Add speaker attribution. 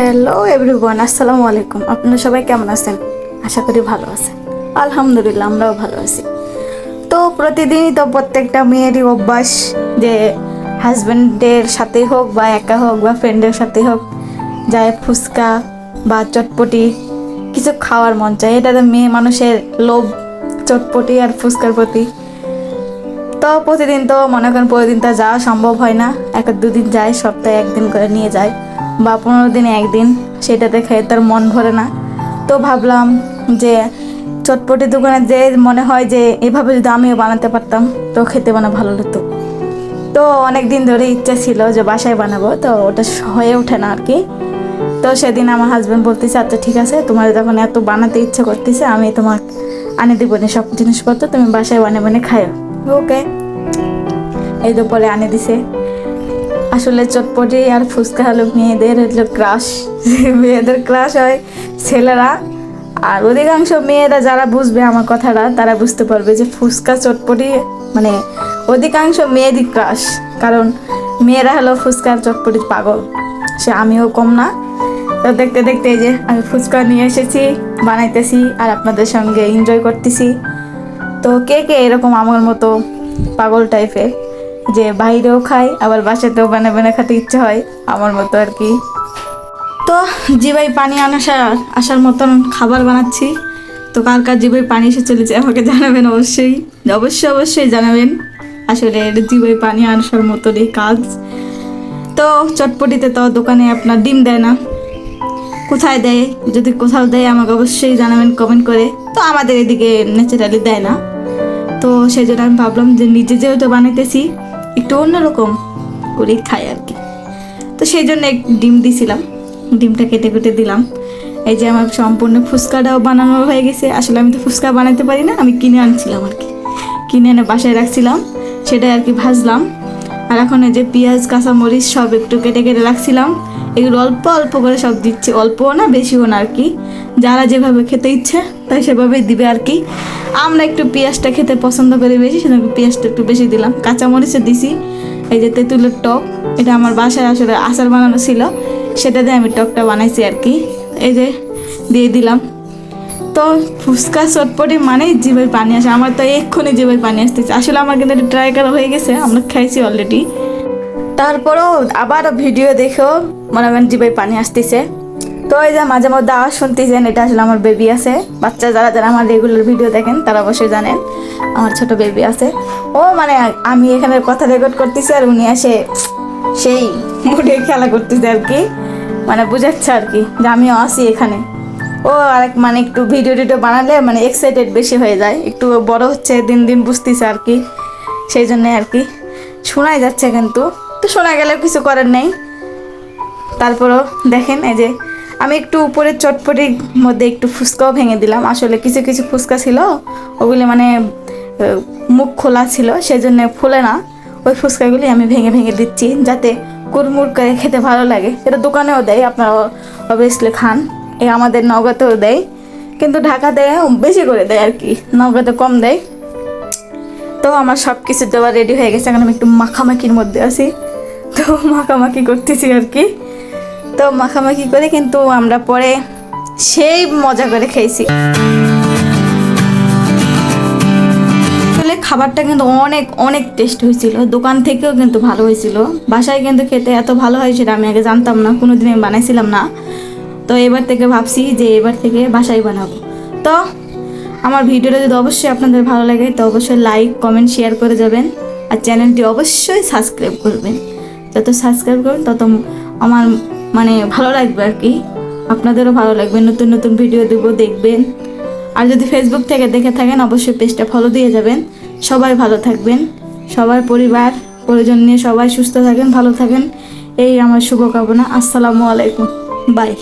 Speaker 1: Hello everyone আসসালামু আলাইকুম আপনারা সবাই কেমন আছেন? আশা করি ভালো আছেন। আলহামদুলিল্লাহ, আমরাও ভালো আছি। তো প্রতিদিনই তো প্রত্যেকটা মেয়েরই অভ্যাস যে হাজব্যান্ডের সাথে হোক বা একা হোক বা ফ্রেন্ডের সাথে হোক, যায় ফুচকা বা চটপটি, কিছু খাওয়ার মন চায়। এটা তো মেয়ে মানুষের লোভ, চটপটি আর ফুচকার প্রতি। তো প্রতিদিন তো মনে করেন প্রতিদিন তো যাওয়া সম্ভব হয় না। এক দুদিন যায়, সপ্তাহে একদিন করে নিয়ে যায়। বা পনেরো দিনে, একদিন সেটাতে খেয়ে তার মন ভরে না। তো ভাবলাম যে চটপটি দোকানে যে মনে হয় যে এভাবে যদি আমিও বানাতে পারতাম, তো খেতে মানে ভালো হতো তো অনেক দিন ধরে ইচ্ছা ছিল যে বাসায় বানাবো, তো ওটা হয়ে ওঠে না আর কি। তো সেদিন আমার হাজব্যান্ড বলতেছে আচ্ছা ঠিক আছে, তোমার যখন এত বানাতে ইচ্ছা করতেছে, আমি তোমার আনে দিব না সব জিনিসপত্র, তুমি বাসায় বানিয়ে বানিয়ে খাও ওকে এই তো পরে আনে দিছে। আসলে চটপটি আর ফুচকা হলো মেয়েদের হলো ক্রাশ মেয়েদের ক্রাশ হয় ছেলেরা। আর অধিকাংশ মেয়েরা যারা বুঝবে আমার কথাটা, তারা বুঝতে পারবে যে ফুচকা, চটপটি মানে অধিকাংশ মেয়েরই ক্রাশ কারণ মেয়েরা হলো ফুচকার চটপটির পাগল। সে আমিও কম না। তো দেখতে দেখতে এই যে আমি ফুচকা নিয়ে এসেছি, বানাইতেছি আর আপনাদের সঙ্গে এনজয় করতেছি। তো কে কে এরকম আমার মতো পাগল টাইপের যে বাইরেও খাই আবার বাসাতেও বানা বানা খেতে ইচ্ছে হয়, আমার মতো আর কি। তো জিবাই পানি আনাসার আসার মতন খাবার বানাচ্ছি। তো কার কার জিবাই পানি এসে চলেছে আমাকে জানাবেন অবশ্যই। অবশ্যই অবশ্যই জানাবেন। আসলে জিবাই পানি আনাসার মতনই কাজ। তো চটপটিতে তো দোকানে আপনার ডিম দেয় না। কোথায় দেয়? যদি কোথাও দেয়, আমাকে অবশ্যই জানাবেন কমেন্ট করে। তো আমাদের এদিকে ন্যাচারালি দেয় না। তো সেই জন্য আমি ভাবলাম যে নিজে যেহেতু বানাইতেছি একটু অন্যরকম করি খাই আর কি। তো সেই জন্য এক ডিম দিছিলাম। ডিমটা কেটে কেটে দিলাম। এই যে আমার সম্পূর্ণ ফুচকাটাও বানানো হয়ে গেছে। আসলে আমি তো ফুচকা বানাতে পারি না, আমি কিনে আনছিলাম আর কি। কিনে এনে বাসায় রাখছিলাম। সেটাই আর কি ভাজলাম। আর এখন এই যে পেঁয়াজ, কাঁচামরিচ সব একটু কেটে কেটে রাখছিলাম। এগুলো অল্প অল্প করে সব দিচ্ছি, অল্পও না, বেশিও না আর কি। যারা যেভাবে খেতে ইচ্ছে, তাই সেভাবেই দিবে আর কি। আমরা একটু পেঁয়াজটা খেতে পছন্দ করি বেশি, সেজন্য পেঁয়াজটা একটু বেশি দিলাম। কাঁচামরিচও দিছি, এই যে তেঁতুলের টক, এটা আমার বাসায় আসলে আচার বানানো ছিল, সেটা দিয়ে আমি টকটা বানাইছি আর কি। এই যে দিয়ে দিলাম। তো ফুচকা চটপটি মানে জিভের পানি আসে। আমার তো এক্ষুনি জিভের পানি আসতেছে। আসলে আমার কিন্তু ট্রাই করা হয়ে গেছে, আমরা খাইছি অলরেডি তারপরেও আবার ভিডিও দেখেও মনে করেন জিভের পানি আসতেছে। তো এই যে মাঝে মধ্যে আওয়াজ শুনতেছেন, এটা আসলে আমার বেবি আছে। বাচ্চা যারা যারা আমার রেগুলার ভিডিও দেখেন, তারা অবশ্যই জানেন, আমার ছোট বেবি আছে। ও মানে আমি এখানে কথা রেকর্ড করতেছি আর উনি আসে সেই মুডে খেলা করতেছে আর কি। মানে বুঝাচ্ছে আর কি যে আমিও আসি এখানে। ও আর এক মানে একটু ভিডিও টিডিও বানালে মানে এক্সাইটেড বেশি হয়ে যায়। একটু বড় হচ্ছে, দিন দিন বুঝতেছে আর কি। সেই জন্য আর কি। শোনাই যাচ্ছে কিন্তু। তো শোনা গেলেও কিছু করার নেই। তারপরও দেখেন এই যে, আমি একটু উপরের চটপটির মধ্যে একটু ফুচকাও ভেঙে দিলাম। আসলে কিছু কিছু ফুচকা ছিল, ওগুলি মানে মুখ খোলা ছিল সেই সেজন্য ফুলে না। ওই ফুচকাগুলি আমি ভেঙে ভেঙে দিচ্ছি, যাতে কুড়মুড় করে খেতে ভালো লাগে। এটা দোকানেও দেয় আপনারা অবভিয়াসলি খান। আমাদের নগদেও দেয়, কিন্তু ঢাকাতে বেশি করে দেয় আর কি। নগদে কম দেয়। তো আমার সব কিছু দেওয়া রেডি হয়ে গেছে। এখন আমি একটু মাখামাখির মধ্যে আছি। তো মাখামাখি করতেছি আর কি। তো মাখামাখি করে কিন্তু আমরা পরে সেই মজা করে খেয়েছি খাবারটা কিন্তু অনেক অনেক টেস্ট হয়েছিল। দোকান থেকেও কিন্তু ভালো হয়েছিল। বাসায় কিন্তু খেতে এত ভালো হয় সেটা আমি আগে জানতাম না। কোনো দিন আমি বানাইছিলাম না। তো এবার থেকে ভাবছি যে এবার থেকে বাসায় বানাবো। তো আমার ভিডিওটা যদি অবশ্যই আপনাদের ভালো লাগে, তো অবশ্যই লাইক কমেন্ট শেয়ার করে যাবেন। আর চ্যানেলটি অবশ্যই সাবস্ক্রাইব করবেন। যত সাবস্ক্রাইব করবেন, তত আমার মানে ভালো লাগবে আর কি। আপনাদেরও ভালো লাগবে। নতুন নতুন ভিডিও দেবো, দেখবেন। আর যদি ফেসবুক থেকে দেখে থাকেন, অবশ্যই পেজটা ফলো দিয়ে যাবেন। সবাই ভালো থাকবেন। সবার পরিবার, পরিজন নিয়ে সবাই সুস্থ থাকেন, ভালো থাকেন। এই আমার শুভকামনা। আসসালামু আলাইকুম। বাই